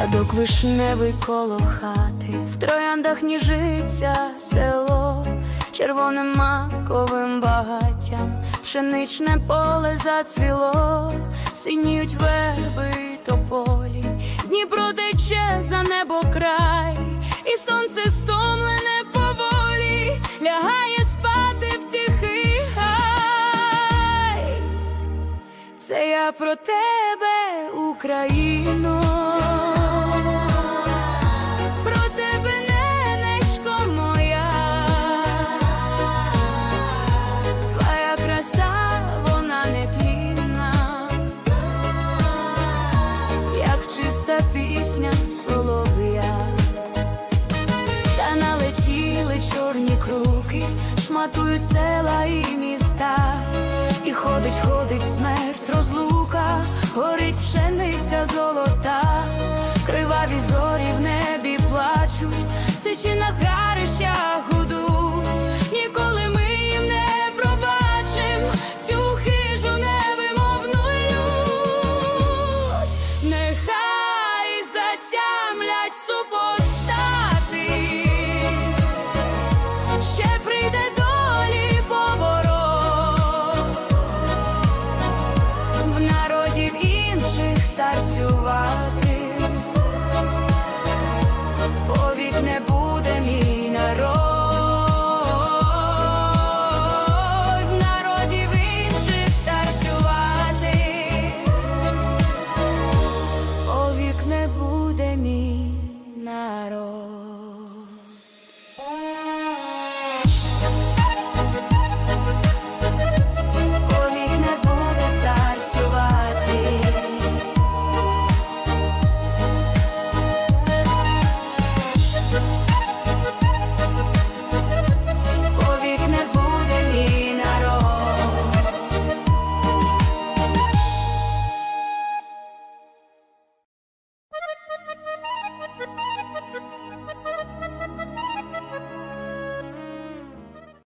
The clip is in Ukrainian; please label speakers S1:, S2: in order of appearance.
S1: Садок вишневий коло хати, в трояндах ніжиться село, червоним маковим багаттям, пшеничне поле зацвіло, синіють верби тополі, Дніпро тече за небо край, і сонце стомлене поволі, лягає спати в тихий хай. Це я про тебе, Україно, круки, шматують села і міста, і ходить, ходить смерть, розлука, горить пшениця золота, криваві зорі в небі плачуть. out.